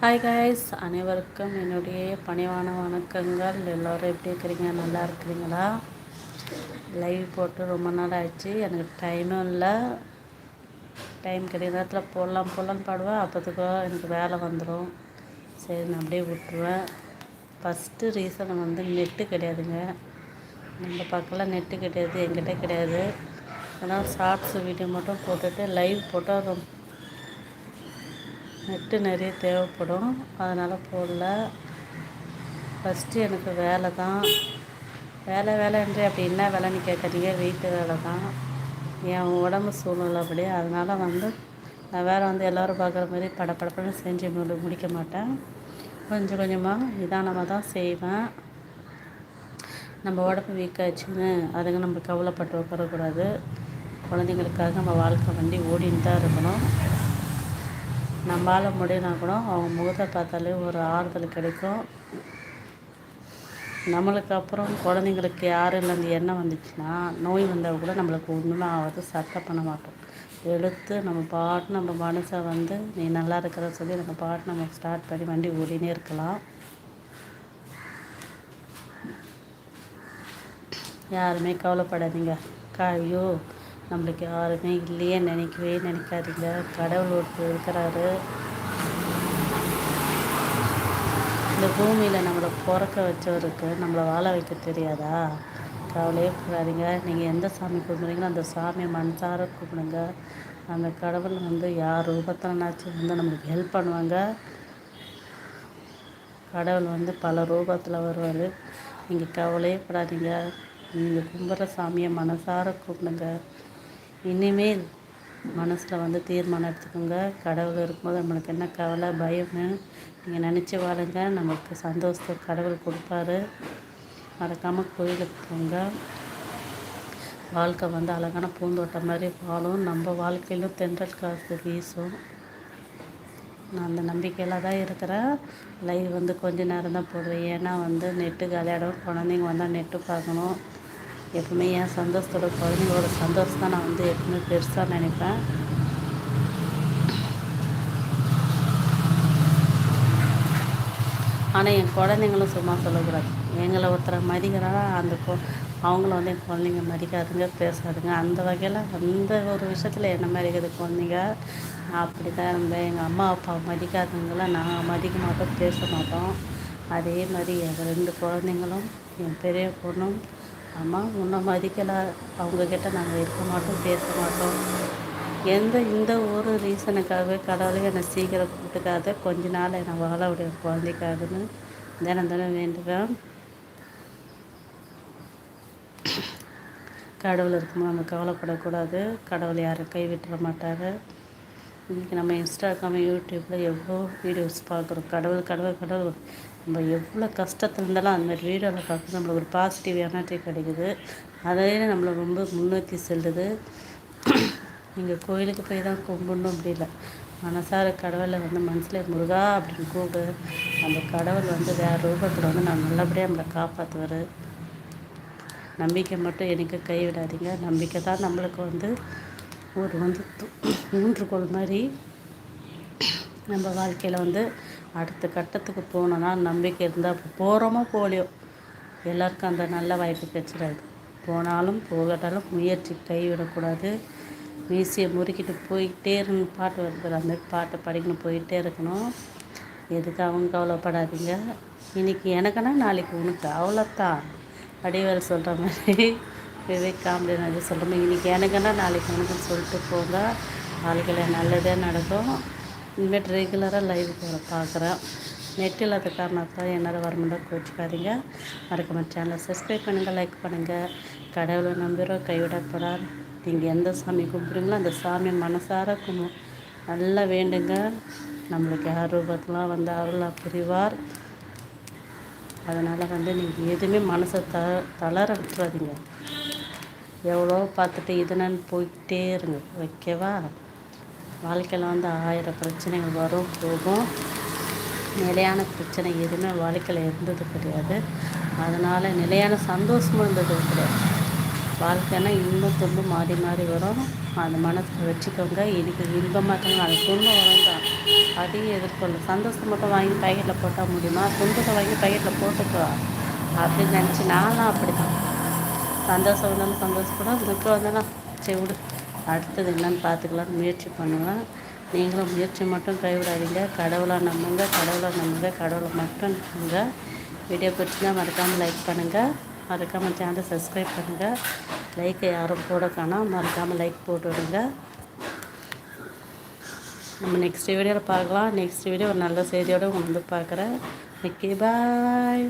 Hi guys அனைவருக்கும் என்னுடைய பணிவான வணக்கங்கள். எல்லோரும் எப்படி இருக்கிறீங்க? நல்லா இருக்கிறீங்களா? லைவ் போட்டு ரொம்ப நாள் ஆயிடுச்சு. எனக்கு டைமும் இல்லை. டைம் கிடைக்கிற நேரத்தில் போடலாம் போடலான்னு பாடுவேன் அப்போதுக்கோ எனக்கு வேலை வந்துடும் சரி நான் அப்படியே விட்டுருவேன். ஃபஸ்ட்டு ரீசன் வந்து நெட்டு கிடையாதுங்க. நம்ம பக்கம்லாம் நெட்டு கிடையாது. எங்கிட்ட கிடையாது. ஆனால் ஷார்ட்ஸ் வீடியோ மட்டும் போட்டுட்டு லைவ் போட்டால் ரொம்ப நெட்டு நிறைய தேவைப்படும். அதனால் போடல. ஃபஸ்ட்டு எனக்கு வேலை தான். வேலை வேலைன்ற அப்படி என்ன வேலைன்னு கேட்குறீங்க வீட்டு வேலை தான். என் உடம்பு சூழ்நிலை அப்படி. அதனால் வந்து நான் வேலை வந்து எல்லோரும் பார்க்குற மாதிரி படப்படப்படன்னு செஞ்சு முடி முடிக்க மாட்டேன். கொஞ்சம் கொஞ்சமாக நிதானமாக தான் செய்வேன். நம்ம உடம்பு வீக்காச்சுன்னு அதுங்க நம்ம கவலைப்பட்டு உட்காரக்கூடாது. குழந்தைங்களுக்காக நம்ம வாழ்க்கை வண்டி ஓடின்னு தான் இருக்கணும். நம்மளால் முடியினா கூட அவங்க முகத்தை பார்த்தாலே ஒரு ஆறுதல் கிடைக்கும். நம்மளுக்கு அப்புறம் குழந்தைங்களுக்கு யாரும் இல்லை என்ன எண்ணம் வந்துச்சுன்னா நோய் வந்தால் கூட நம்மளுக்கு ஒன்றுமே ஆகாது சட்டை பண்ண மாட்டோம். எடுத்து நம்ம பாட்டு நம்ம மனசை வந்து நீ நல்லா இருக்கிற சொல்லி நம்ம பாட்டு நம்ம ஸ்டார்ட் பண்ணி வண்டி ஓடினே இருக்கலாம். யாருமே கவலைப்படாதீங்க. காயோ நம்மளுக்கு யாருமே இல்லையே நினைக்கவே நினைக்காதீங்க. கடவுள் ஒருத்தர் இருக்கிறாரு. இந்த பூமியில் நம்மளை பிறக்க வச்சவருக்கு நம்மளை வாழ வைக்க தெரியாதா? கவலையே கூடாதீங்க நீங்கள் எந்த சாமி கும்பிட்றீங்களோ அந்த சாமியை மனசார கும்பிடுங்க. அந்த கடவுள் வந்து யார் ரூபத்தில்னாச்சும் வந்து நம்மளுக்கு ஹெல்ப் பண்ணுவாங்க. கடவுள் வந்து பல ரூபத்தில் வருவார். நீங்கள் கவலையே படாதீங்க. நீங்கள் கும்பிட்ற சாமியை மனசார கும்பிடுங்க. இனிமேல் மனசில் வந்து தீர்மானம் எடுத்துக்கோங்க. கடவுள் இருக்கும்போது நம்மளுக்கு என்ன கவலை பயம்னு நீங்கள் நினச்சி வாழுங்க. நமக்கு சந்தோஷத்தை கடவுள் கொடுப்பாரு. மறக்காமல் கோயிலுக்கு போங்க. வாழ்க்கை வந்து அழகான பூந்தோட்டம் மாதிரி வாழும். நம்ம வாழ்க்கையிலும் தென்றல் காசு வீசும். நான் அந்த நம்பிக்கையில் தான் இருக்கிறேன். லைவ் வந்து கொஞ்ச நேரம் தான் போடுவேன். ஏன்னா வந்து நெட்டு விளையாடும் குழந்தைங்க வந்தால் நெட்டு பார்க்கணும். எப்பவுமே என் சந்தோஷத்தோட குழந்தைங்களோட சந்தோஷம் தான் நான் வந்து எப்பவுமே பெருசாக நினைப்பேன். ஆனால் என் குழந்தைங்களும் சும்மா சொல்லக்கூடாது. எங்களை ஒருத்தரை மதிக்கிறாரா அந்த அவங்கள வந்து என் குழந்தைங்க மதிக்காதுங்க பேசாதுங்க. அந்த வகையில் அந்த ஒரு விஷயத்தில் என்ன மதிக்கிறது குழந்தைங்க? அப்படி தான் இருந்தேன். எங்கள் அம்மா அப்பா மதிக்காதவங்கள நான் மதிக்க மாட்டோம் பேச மாட்டோம். அதே மாதிரி என் ரெண்டு குழந்தைங்களும் என் பெரிய பொண்ணும் அம்மா உன்னை மதிக்கலை அவங்கக்கிட்ட நாங்கள் இருக்க மாட்டோம் பேச மாட்டோம். எந்த இந்த ஒரு ரீசனுக்காகவே கடவுளை என்னை சீக்கிரம் கூப்பிட்டுக்காத கொஞ்ச நாள் என்னை வாழ விட குழந்தைக்காகன்னு தினம் தினம் வேண்டுவேன். கடவுள் இருக்குமா நம்ம கவலைப்படக்கூடாது. கடவுள் யாரும் கைவிட்டுற மாட்டார். இன்றைக்கி நம்ம இன்ஸ்டாகிராம் யூடியூப்பில் எவ்வளோ வீடியோஸ் பார்க்குறோம். கடவுள் கடவுள் கடவுள். நம்ம எவ்வளோ கஷ்டத்தில் இருந்தாலும் அந்தமாதிரி வீடியோவில் பார்த்து நம்மளுக்கு ஒரு பாசிட்டிவ் எனர்ஜி கிடைக்குது. அதையே நம்மளை ரொம்ப முன்னோக்கி செல்லுது. நீங்கள் கோயிலுக்கு போய் தான் கும்பிடணும் அப்படி இல்லை. மனசார கடவுளை வந்து மனசில் முருகா அப்படின்னு கூப்பிடு. அந்த கடவுள் வந்து வேறு ரூபத்தில் வந்து நான் நல்லபடியாக நம்மளை காப்பாற்றுவார் நம்பிக்கை மட்டும் எனக்கு கைவிடாதீங்க. நம்பிக்கை தான் நம்மளுக்கு வந்து ஒரு வந்து ஊன்றுகோல் மாதிரி நம்ம வாழ்க்கையில் வந்து அடுத்த கட்டத்துக்கு போனோன்னா நம்பிக்கை இருந்தால் போகிறோமோ போலியோ. எல்லாருக்கும் அந்த நல்ல வாய்ப்பு கிடைச்சிடாது. போனாலும் போகட்டாலும் முயற்சி கைவிடக்கூடாது. மீசியை முறுக்கிட்டு போயிட்டே இருந்து பாட்டு வருது அந்த பாட்டை படிக்கணும் போயிட்டே இருக்கணும். எதுக்கு அவங்க கவலைப்படாதீங்க. இன்றைக்கி எனக்குன்னா நாளைக்கு உனக்கு அவ்வளோத்தான் அடிவேல் சொல்கிற மாதிரி. விவேக் காமெடி நான் சொல்கிற மாதிரி. இன்றைக்கி எனக்குன்னா நாளைக்கு உனக்குன்னு சொல்லிட்டு போங்க. வாழ்க்கையில் நல்லதே நடக்கும். இனிமேட்டு ரெகுலராக லைவ் போகிற பார்க்குறேன் நெட் இல்லாத காரணத்தால் என்னால் வர முடியாது கோச்சிக்காதீங்க. மறக்காம சேனலை சப்ஸ்கிரைப் பண்ணுங்கள் லைக் பண்ணுங்கள் கடவுளை நம்புகிறோம் கைவிடப்படாது நீங்கள் எந்த சாமி கும்பிட்றீங்களோ அந்த சாமி மனசார கும்பு. நல்லா வேண்டுங்க. நம்மளுக்கு யார் வந்து அருளாக புரிவார். அதனால் வந்து நீங்கள் எதுவுமே மனசை த தளர விட்டுறாதீங்க. எவ்வளோ பார்த்துட்டு இதுன்னு போயிட்டே இருங்க ஓகேவா வாழ்க்கையில் வந்து ஆயிரம் பிரச்சனைகள் வரும் போகும். நிலையான பிரச்சனை எதுவுமே வாழ்க்கையில் இருந்தது கிடையாது. அதனால் நிலையான சந்தோஷமும் இருந்தது கிடையாது. வாழ்க்கைன்னா இன்பம் துன்பம் மாறி மாறி வரும். அந்த மனசில் வச்சுக்கோங்க. இன்றைக்கி இன்பமாக இருக்காங்க அது துன்பம் வரும் தான் அதையும் எதிர்கொள்ளும் சந்தோஷம் மட்டும் வாங்கி பேக்கெட்டில் போட்டால் முடியுமா? துன்பத்தை வாங்கி பேக்கெட்டில் போட்டுக்கோ. அப்படின்னு நினச்சி நானும் அப்படி தான் சந்தோஷம் வந்தாலும் சந்தோஷப்படும். துக்கம் வந்தாலும் சரி விடு. அடுத்தது என்னன்னு பார்த்துக்கலான்னு முயற்சி பண்ணுவேன். நீங்களும் முயற்சி மட்டும் கைவிடாதீங்க. கடவுளை நம்புங்க கடவுளை நம்புங்க கடவுளை மட்டும் நம்புங்க. வீடியோ பிடிச்சிருந்தா மறக்காமல் லைக் பண்ணுங்கள் மறக்காமல் சேனலை சப்ஸ்கிரைப் பண்ணுங்கள் லைக்கை யாரும் போட காணோம் மறக்காமல் லைக் போட்டு விடுங்க. நம்ம நெக்ஸ்ட் வீடியோவில் பார்க்கலாம். நெக்ஸ்ட் வீடியோ ஒரு நல்ல செய்தியோடு உங்களை வந்து பார்க்குறேன். Okay bye